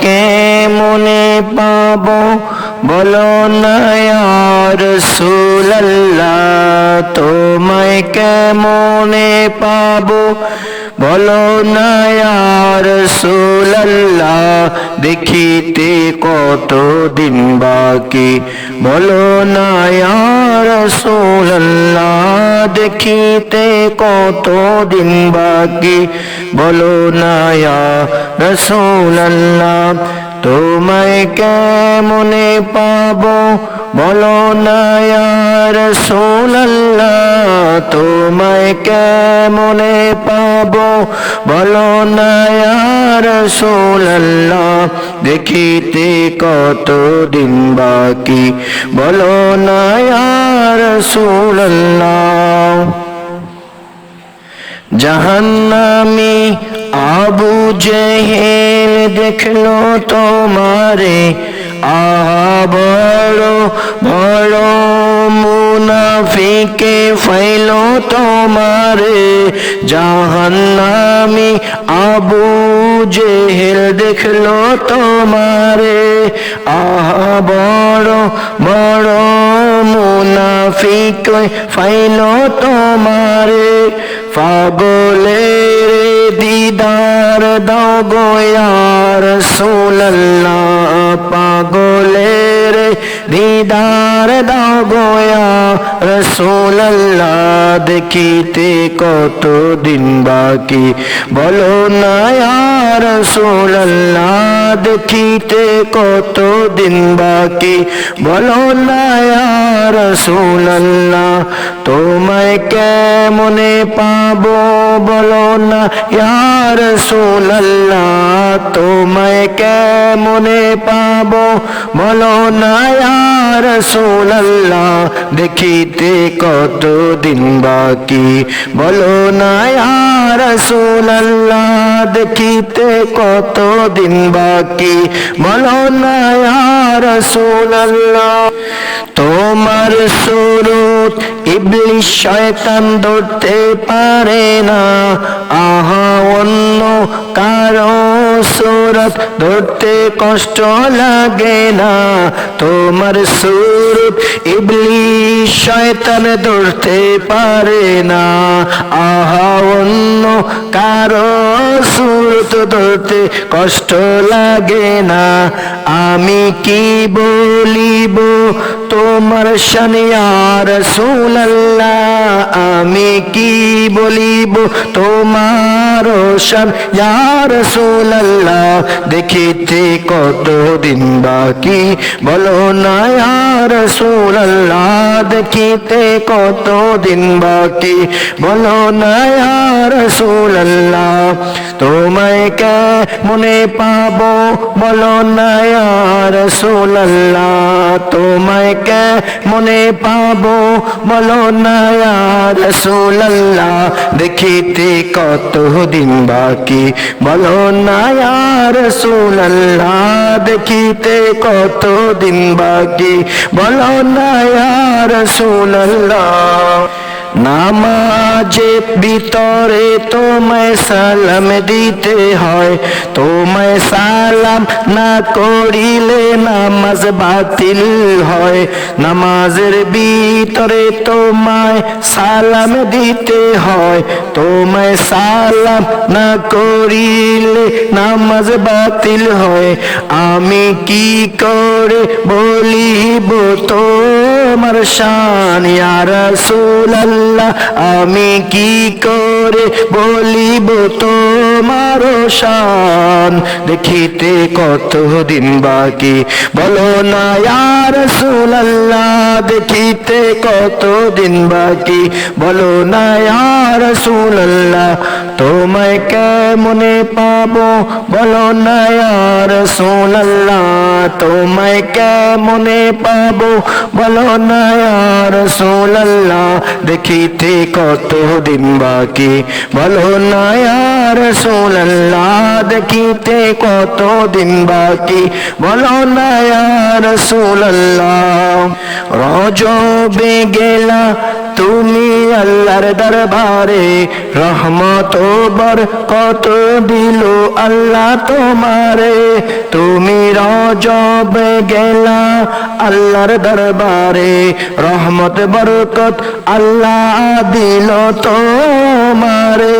কে মনে পাবো বলো না রসুল্লাহ তোমায় কে মনে পাবো বলো না রসুল্লাহ দেখিতে কত দিন বাকি বলো না রসুল্লাহ দেখিতে কত দিন বাকি বলো না রসুল্লাহ তোমায় কেমনে পাবো? বলো না রসুল্লাহ তোমায় কেমনে পাবো? বলো না রসুল্লাহ দেখিতে কত দিন বাকি? বলো না রসুল্লাহ জাহান্নামি আবু জেহেল দেখল তোমারে, আহা বড় বড় মুনাফিকে ফাইলো তোমারে। জাহান্নামি আবু জেহেল দেখল তোমারে, আহা বড় বড় মুনাফিক ফাইলো তোমারে। পাগলের দিদার দাও গোয়ার সোল্লাহ পাগলের দিদার দাও গোয়া রসোল্লাহ দেখিতে কত দিন বাকি। বলো না রসোল্লাহ দেখিতে কত দিন বাকি। বলো না রসোল্লাহ তোমায় কেমনে পাবো বলো না? ইয়ার সোল্লাহ তোমায় কেমনে পাবো বলো না? ইয়ার সোল্লাহ দেখিতে কত দিন বাকি? বলো না ইয়ার সোল্লাহ দেখিতে কত দিন বাকি? বলো না ইয়ার সোল্লাহ তোমার সুরত ইবলিশ শয়তান ধরতে পারে না। আহা, অন্য কারও সুরত ধরতে কষ্ট লাগে না। তোমার সুরত ইবলিশ শয়তান ধরতে পারে না। আহা, অন্য কারও সুরত ধরতে কষ্ট লাগে না। আমি কি বলিব? তোমার শানিয়ার সুল্লাহ আমি কি বলিব? তোমার ইয়ার সুল্লাহ দেখিতে কত দিন বাকি? বলো না ইয়ার সুল্লাহ দেখিতে কত দিন বাকি? বলো না ইয়ার সুল্লাহ তোমায় মনে পাবো? বলো না ইয়ার সুল্লাহ তোমায় কে মনে পাবো? বলো না রসুল্লাহ দেখিতে কত দিন বাকি। বলো না রসুল্লাহ দেখিতে কত দিন বাকি। বলো না রসুল্লাহ নামাজে ভিতরে তোমায় সালাম দিতে হয়। তোমায় সালাম না করিলে নামাজ বাতিল হয়। নামাজের ভিতরে তোমায় সালাম দিতে হয়। তোমায় সালাম না করিলে নামাজ বাতিল হয়। আমি কি করে বলিব তোমার শান ইয়া রাসূলুল্লাহ আমি কি করে বলিব তোমার শান। দেখিতে কত দিন বাকি। বলো না, ইয়া রাসূলুল্লাহ, দেখিতে কত দিন বাকি। বলো না, ইয়া রাসূলুল্লাহ, তোমায় কেমনে পাবো? বলো না, ইয়া রাসূলুল্লাহ, তোমায় কেমনে পাবো? বলো না, ইয়া রাসূলুল্লাহ, দেখিতে কত দিন বাকি। বলো না রসুল্লাহ দেখিতে কত দিন বাকি? বলো না রসুল্লাহ রজবে গেলা তুমি আল্লাহর দরবারে, রহমত বর কত দিল আল্লাহ তোমারে। তুমি রজব গেলা আল্লাহর দরবারে, রহমত বরকত আল্লাহ দিল তোমারে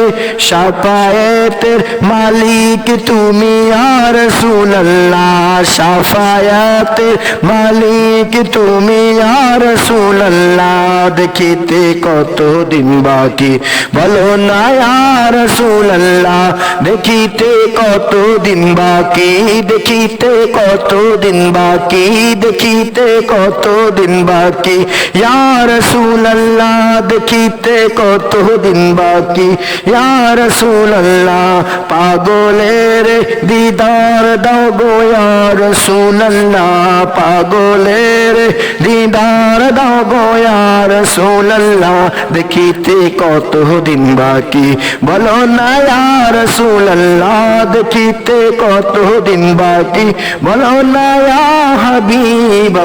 সাফায়েতের মালিক তুমি আর সুল্লাহ সাফায়াতের মালিক তুমি আর সুল্লাহ দেখিতে কত দিন বাকি। বলো না আর সুল্লাহ দেখিতে কত দিন বাকি দেখিতে কত দিন বাকি দেখিতে কত দিন বাকি। ইয়ার সুল্লাহ দেখিতে কত দিন বাকি। ইয়ার সুল্লাহ পাগলের দিদার দাও গো ইয়ার সুল্লাহ পাগলের দিদার দাও গোয়ার সুল্লাহ দেখিতে কত দিন বাকি। বলো না আর সুল্লাহ দেখিতে কত দিন বাকি। বলো না হাবিব